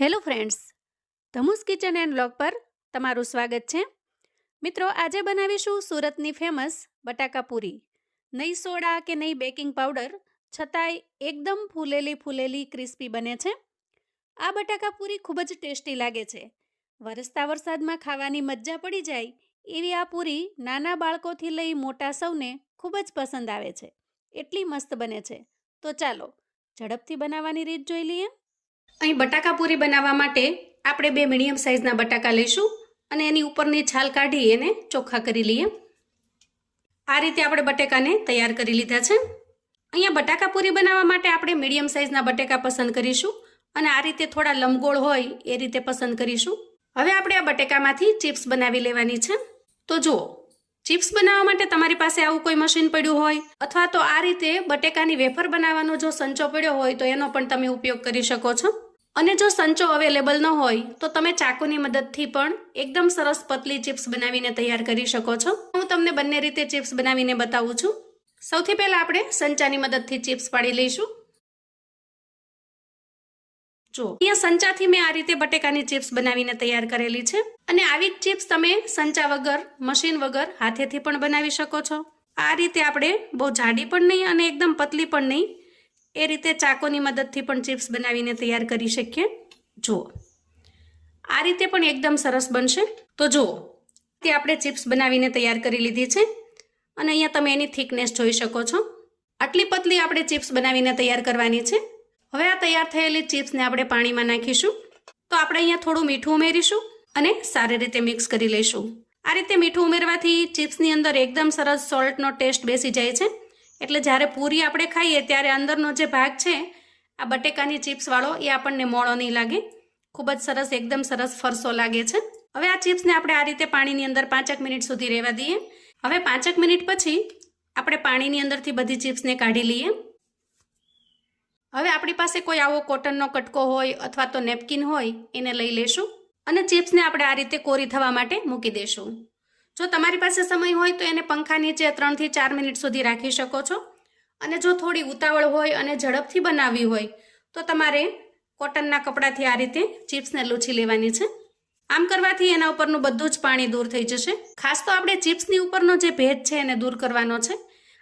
Hello friends, ધમુસ kitchen and blog પર તમારું સ્વાગત છે. મિત્રો, આજે બનાવીશું સુરતની ફેમસ બટાકા પૂરી. નહીં સોડા કે નહીં બેકિંગ પાવડર, છતાંય એકદમ ફૂલેલી ફૂલેલી ક્રિસ્પી બને છે. આ બટાકા પૂરી ખૂબ જ ટેસ્ટી લાગે છે. વરસતા વરસાદમાં ખાવાની મજા પડી જાય એવી આ પૂરી નાના બાળકોથી લઈ મોટા સૌને ખૂબ જ પસંદ આવે છે. એટલી મસ્ત બને છે. તો ચાલો, ઝડપથી બનાવવાની રીત જોઈ લઈએ. અહીં બટાકા બનાવવા માટે આપણે બે મીડિયમ સાઇઝના બટાકા લઈશું અને એની ઉપરની છાલ કાઢી એને ચોખ્ખા કરી લઈએ. આ રીતે આપણે બટેકાને તૈયાર કરી લીધા છે. અહીંયા બટાકા પૂરી બનાવવા માટે આપણે મીડિયમ સાઇઝના બટેકા પસંદ કરીશું અને આ રીતે થોડા લંબગોળ હોય એ રીતે પસંદ કરીશું. હવે આપણે આ બટેકામાંથી ચિપ્સ બનાવી લેવાની છે. તો જુઓ, ચિપ્સ બનાવવા માટે તમારી પાસે આવું કોઈ મશીન પડ્યું હોય અથવા તો આ રીતે બટેકાની વેફર બનાવવાનો જો સંચો પડ્યો હોય તો એનો પણ તમે ઉપયોગ કરી શકો છો. અને જો સંચો અવેલેબલ ન હોય, તો તમે ચાકુની મદદથી પણ એકદમ સરસ પતલી ચિપ્સ બનાવીને તૈયાર કરી શકો છો. હું તમને બંને રીતે ચિપ્સ બનાવીને બતાવું છું. સૌથી પહેલાં આપણે સંચાની મદદથી ચિપ્સ પાડી લઈશું. જો, અહીંયા સંચાથી મેં આ રીતે બટેકાની ચિપ્સ બનાવીને તૈયાર કરેલી છે. અને આવી જ ચિપ્સ તમે સંચા વગર, મશીન વગર હાથેથી પણ બનાવી શકો છો. આ રીતે આપણે બહુ જાડી પણ નહીં અને એકદમ પતલી પણ નહીં એ રીતે ચાકોની મદદથી પણ ચિપ્સ બનાવીને તૈયાર કરી શકીએ. જુઓ. આ રીતે પણ એકદમ સરસ બનશે. તો જુઓ. તે આપણે ચિપ્સ બનાવીને તૈયાર કરી લીધી છે. અને અહીંયા તમે એની થિકનેસ જોઈ શકો છો. આટલી પતલી આપણે ચિપ્સ બનાવીને તૈયાર કરવાની છે. હવે આ તૈયાર થયેલી ચિપ્સને આપણે પાણીમાં નાખીશું. તો આપણે અહીંયા થોડું મીઠું ઉમેરીશું અને સારી રીતે મિક્સ કરી લઈશું. આ રીતે મીઠું ઉમેરવાથી ચિપ્સની અંદર એકદમ સરસ સોલ્ટનો ટેસ્ટ બેસી જાય છે. એટલે જ્યારે પૂરી આપણે ખાઈએ ત્યારે અંદરનો જે ભાગ છે, આ બટેકાની ચિપ્સવાળો એ આપણને મોળો નહીં લાગે. ખૂબ જ સરસ, એકદમ સરસ ફરસો લાગે છે. હવે આ ચિપ્સને આપણે આ રીતે પાણીની અંદર પાંચેક મિનિટ સુધી રહેવા દઈએ. હવે પાંચેક મિનિટ પછી આપણે પાણીની અંદરથી બધી ચિપ્સને કાઢી લઈએ. હવે આપણી પાસે કોઈ આવો કોટનનો કટકો હોય અથવા તો નેપકિન હોય, એને લઈ લેશું. અને ચિપ્સને આપણે આ રીતે કોરી થવા માટે મૂકી દઈશું જો તમારી પાસે સમય હોય તો એને પંખા નીચે ત્રણથી ચાર મિનિટ સુધી રાખી શકો છો. અને જો થોડી ઉતાવળ હોય અને ઝડપથી બનાવવી હોય તો તમારે કોટનના કપડાથી આ રીતે ચિપ્સને લૂછી લેવાની છે. આમ કરવાથી એના ઉપરનું બધું જ પાણી દૂર થઈ જશે. ખાસ તો આપણે ચિપ્સની ઉપરનો જે ભેજ છે એને દૂર કરવાનો છે.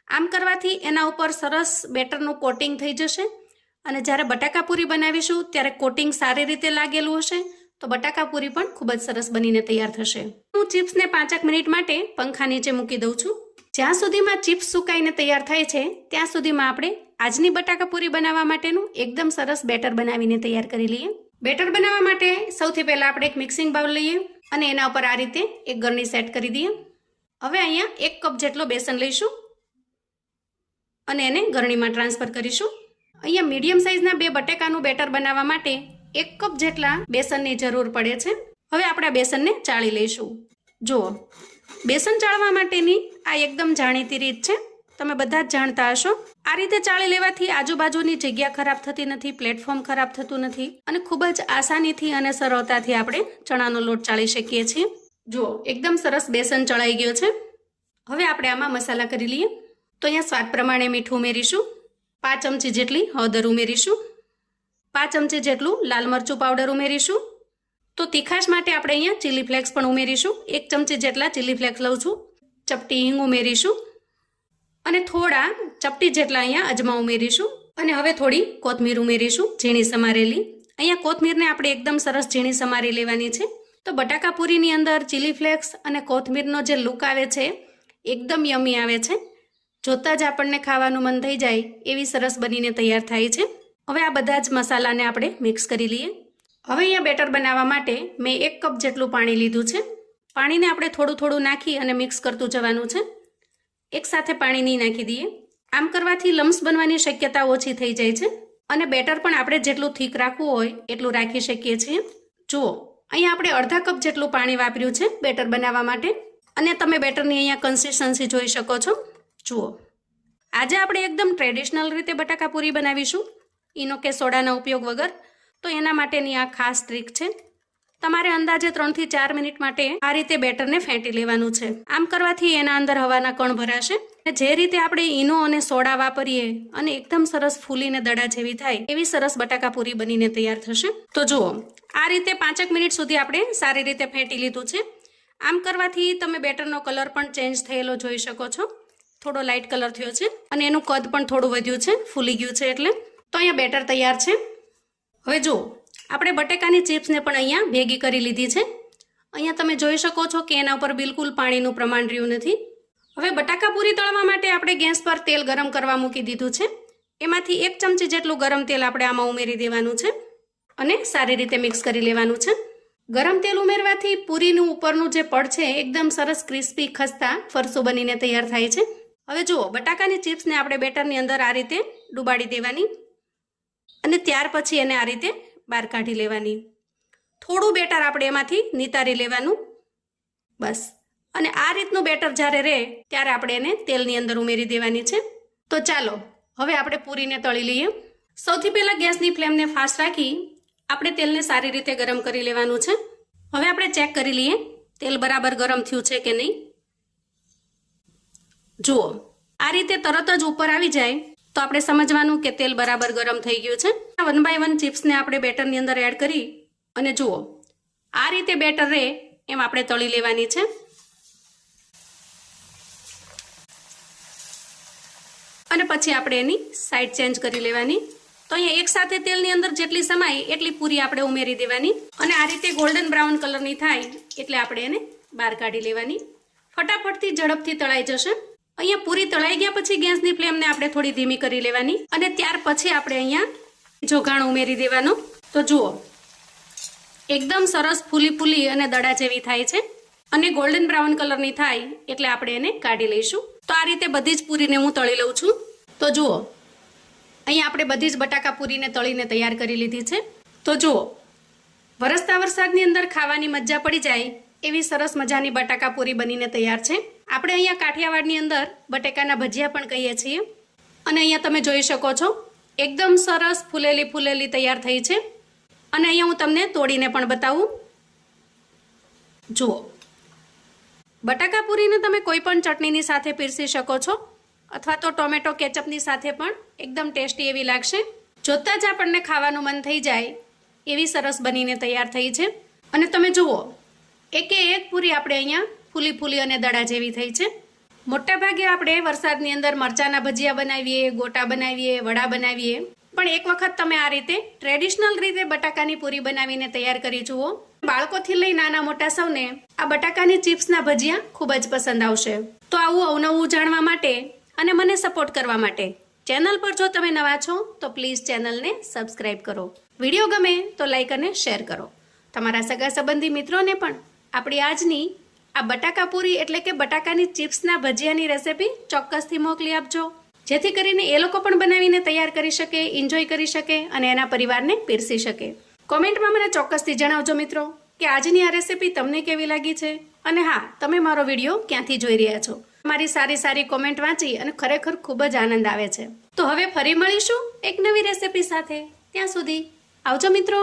આમ કરવાથી એના ઉપર સરસ બેટરનું કોટિંગ થઈ જશે. અને જ્યારે બટાકાપૂરી બનાવીશું ત્યારે કોટિંગ સારી રીતે લાગેલું હશે. તો બટાકા પૂરી પણ ખૂબ જ સરસ બનીને તૈયાર થશે. હું ચિપ્સને પાંચેક મિનિટ માટે પંખા નીચે મૂકી દઉં છું. જ્યાં સુધીમાં ચિપ્સ સુકાઈને તૈયાર થાય છે, ત્યાં સુધીમાં આપણે આજની બટાકા પૂરી બનાવવા માટેનું એકદમ સરસ બેટર બનાવીને તૈયાર કરી લઈએ. બેટર બનાવવા માટે સૌથી પહેલાં આપણે એક મિક્સિંગ બાઉલ લઈએ અને એના ઉપર આ રીતે એક ગરણી સેટ કરી દઈએ. હવે અહીંયા એક કપ જેટલો બેસન લઈશું અને એને ગરણીમાં ટ્રાન્સફર કરીશું. અહીંયા મીડિયમ સાઇઝના બે બટેકાનું બેટર બનાવવા માટે એક કપ જેટલા બેસનની જરૂર પડે છે. હવે આપણે આ બેસનને ચાળી લઈશું. જુઓ, બેસન ચાળવા માટેની આ એકદમ જાણીતી રીત છે. તમે બધા જ જાણતા હશો. આ રીતે ચાળી લેવાથી આજુબાજુની જગ્યા ખરાબ થતી નથી, પ્લેટફોર્મ ખરાબ થતું નથી અને ખૂબ જ આસાનીથી અને સરળતાથી આપણે ચણાનો લોટ ચાળી શકીએ છીએ. જુઓ, એકદમ સરસ બેસન ચડાઈ ગયો છે. હવે આપણે આમાં મસાલા કરી લઈએ. તો અહીંયા સ્વાદ પ્રમાણે મીઠું ઉમેરીશું. પાંચ ચમચી જેટલી હળદર ઉમેરીશું. પાંચ ચમચી જેટલું લાલ મરચું પાવડર ઉમેરીશું. તો તીખાશ માટે આપણે અહીંયા ચીલી ફ્લેક્સ પણ ઉમેરીશું. એક ચમચી જેટલા ચીલી ફ્લેક્સ લઉં છું. ચપટી હિંગ ઉમેરીશું. અને થોડા ચપટી જેટલા અહીંયા અજમા ઉમેરીશું. અને હવે થોડી કોથમીર ઉમેરીશું, ઝીણી સમારેલી. અહીંયા કોથમીરને આપણે એકદમ સરસ ઝીણી સમારી લેવાની છે. તો બટાકા પૂરીની અંદર ચીલી ફ્લેક્સ અને કોથમીરનો જે લુક આવે છે, એકદમ યમી આવે છે. જોતાં જ આપણને ખાવાનું મન થઈ જાય એવી સરસ બનીને તૈયાર થાય છે. હવે આ બધા જ મસાલાને આપણે મિક્સ કરી લઈએ. હવે અહીંયા બેટર બનાવવા માટે મેં એક કપ જેટલું પાણી લીધું છે. પાણીને આપણે થોડું થોડું નાખી અને મિક્સ કરતું જવાનું છે. એકસાથે પાણી નહીં નાખી દઈએ. આમ કરવાથી લમ્સ બનવાની શક્યતા ઓછી થઈ જાય છે અને બેટર પણ આપણે જેટલું થીક રાખવું હોય એટલું રાખી શકીએ છીએ. જુઓ, અહીંયા આપણે અડધા કપ જેટલું પાણી વાપર્યું છે બેટર બનાવવા માટે. અને તમે બેટરની અહીંયા કન્સિસ્ટન્સી જોઈ શકો છો. જુઓ, આજે આપણે એકદમ ટ્રેડિશનલ રીતે બટાકાપૂરી બનાવીશું. ઈનો કે સોડાના ઉપયોગ વગર. તો એના માટેની આ ખાસ ટ્રીક છે. તમારે અંદાજે ત્રણથી ચાર મિનિટ માટે આ રીતે બેટરને ફેંટી લેવાનું છે. આમ કરવાથી એના અંદર હવાના કણ ભરાશે. જે રીતે આપણે ઈનો અને સોડા વાપરીએ અને એકદમ સરસ ફૂલીને દડા જેવી થાય, એવી સરસ બટાકા પૂરી બનીને તૈયાર થશે. તો જુઓ, આ રીતે પાંચેક મિનિટ સુધી આપણે સારી રીતે ફેંટી લીધું છે. આમ કરવાથી તમે બેટરનો કલર પણ ચેન્જ થયેલો જોઈ શકો છો. થોડો લાઇટ કલર થયો છે અને એનું કદ પણ થોડું વધ્યું છે, ફૂલી ગયું છે એટલે. તો અહીંયા બેટર તૈયાર છે. હવે જુઓ, આપણે બટેકાની ચિપ્સને પણ અહીંયા ભેગી કરી લીધી છે. અહીંયા તમે જોઈ શકો છો કે એના ઉપર બિલકુલ પાણીનું પ્રમાણ રહ્યું નથી. હવે બટાકા પૂરી તળવા માટે આપણે ગેસ પર તેલ ગરમ કરવા મૂકી દીધું છે. એમાંથી એક ચમચી જેટલું ગરમ તેલ આપણે આમાં ઉમેરી દેવાનું છે અને સારી રીતે મિક્સ કરી લેવાનું છે. ગરમ તેલ ઉમેરવાથી પૂરીનું ઉપરનું જે પડ છે એકદમ સરસ ક્રિસ્પી ખસ્તા ફરસો બનીને તૈયાર થાય છે. હવે જુઓ, બટાકાની ચિપ્સને આપણે બેટરની અંદર આ રીતે ડુબાડી દેવાની. અને ત્યાર પછી એને આ રીતે બહાર કાઢી લેવાની. થોડું બેટર આપણે એમાંથી નિતારી લેવાનું. બસ. અને આ રીતનું બેટર જ્યારે રહે, ત્યારે આપણે એને તેલની અંદર ઉમેરી દેવાની છે. તો ચાલો, હવે આપણે પૂરીને તળી લઈએ. સૌથી પહેલાં ગેસની ફ્લેમને ફાસ્ટ રાખી આપણે તેલને સારી રીતે ગરમ કરી લેવાનું છે. હવે આપણે ચેક કરી લઈએ, તેલ બરાબર ગરમ થયું છે કે નહીં. જુઓ, આ રીતે તરત જ ઉપર આવી જાય તો આપણે સમજવાનું કે તેલ બરાબર ગરમ થઈ ગયું છે. વન બાય વન ચિપ્સને આપણે બેટરની અંદર એડ કરી અને જુઓ, આ રીતે બેટર રહે એમ આપણે તળી લેવાની છે. અને પછી આપણે એની સાઈડ ચેન્જ કરી લેવાની. તો અહીંયા એક સાથે તેલની અંદર જેટલી સમાય એટલી પૂરી આપણે ઉમેરી દેવાની. અને આ રીતે ગોલ્ડન બ્રાઉન કલરની થાય એટલે આપણે એને બહાર કાઢી લેવાની. ફટાફટથી ઝડપથી તળાઈ જશે. અહીંયા પૂરી તળાઈ ગયા પછી ગેસની ફ્લેમને આપણે થોડી ધીમી કરી લેવાની અને ત્યાર પછી આપણે અહીંયા જોગાણ ઉમેરી દેવાનું. તો જુઓ, એકદમ સરસ ફૂલી ફૂલી અને દડા જેવી થાય છે અને ગોલ્ડન બ્રાઉન કલરની થાય એટલે આપણે એને કાઢી લઈશું. તો આ રીતે બધી જ પૂરીને હું તળી લઉં છું. તો જુઓ, અહીંયા આપણે બધી જ બટાકા પૂરીને તળીને તૈયાર કરી લીધી છે. તો જુઓ, વરસતા વરસાદની અંદર ખાવાની મજા પડી જાય એવી સરસ મજાની બટાકા પૂરી બનીને તૈયાર છે. આપણે અહીંયા કાઠિયાવાડની અંદર બટેકાના ભજીયા પણ કહીએ છીએ. અને અહીંયા તમે જોઈ શકો છો, એકદમ સરસ ફૂલેલી ફૂલેલી તૈયાર થઈ છે. અને અહીંયા હું તમને તોડીને પણ બતાવું. જુઓ. બટાકાપુરીને તમે કોઈ પણ ચટણીની સાથે પીરસી શકો છો, અથવા તો ટોમેટો કેચઅપની સાથે પણ એકદમ ટેસ્ટી એવી લાગશે. જોતાં જ આપણને ખાવાનું મન થઈ જાય, એવી સરસ બનીને તૈયાર થઈ છે. અને તમે જુઓ, એકે એક પૂરી આપણે અહીંયા ફૂલી ફૂલી અને દડા જેવી થઈ છે. મોટા ભાગે આપણે વરસાદની અંદર મરચાના ભજીયા બનાવીએ, ગોટા બનાવીએ, વડા બનાવીએ. પણ એક વખત તમે આ રીતે ટ્રેડિશનલ રીતે બટાકાની પૂરી બનાવીને તૈયાર કરી જુઓ. બાળકોથી લઈ નાના મોટા સૌને આ બટાકાની ચિપ્સના ભજીયા ખૂબ જ પસંદ આવશે. તો આવું અવનવું જાણવા માટે અને મને સપોર્ટ કરવા માટે ચેનલ પર જો તમે નવા છો, તો પ્લીઝ ચેનલને સબસ્ક્રાઇબ કરો. વીડિયો ગમે તો લાઇક અને શેર કરો. તમારા સગા સંબંધી મિત્રોને પણ આપણી આજની આ બટાકા પૂરી એટલે કે બટાકાની ચિપ્સના ભજીયાની રેસિપી ચોક્કસથી મોકલી આપજો. જેથી કરીને એ લોકો પણ બનાવીને તૈયાર કરી શકે એન્જોય કરી શકે અને એના પરિવારને પીરસી શકે. કોમેન્ટમાં મને ચોક્કસથી જણાવજો મિત્રો કે આજની આ રેસિપી તમને કેવી લાગી છે? અને હા, તમે મારો વીડિયો ક્યાંથી જોઈ રહ્યા છો? મારી સારી સારી કોમેન્ટ વાંચી અને ખરેખર ખૂબ જ આનંદ આવે છે. તો હવે ફરી મળીશું એક નવી રેસિપી સાથે. ત્યાં સુધી આવજો મિત્રો.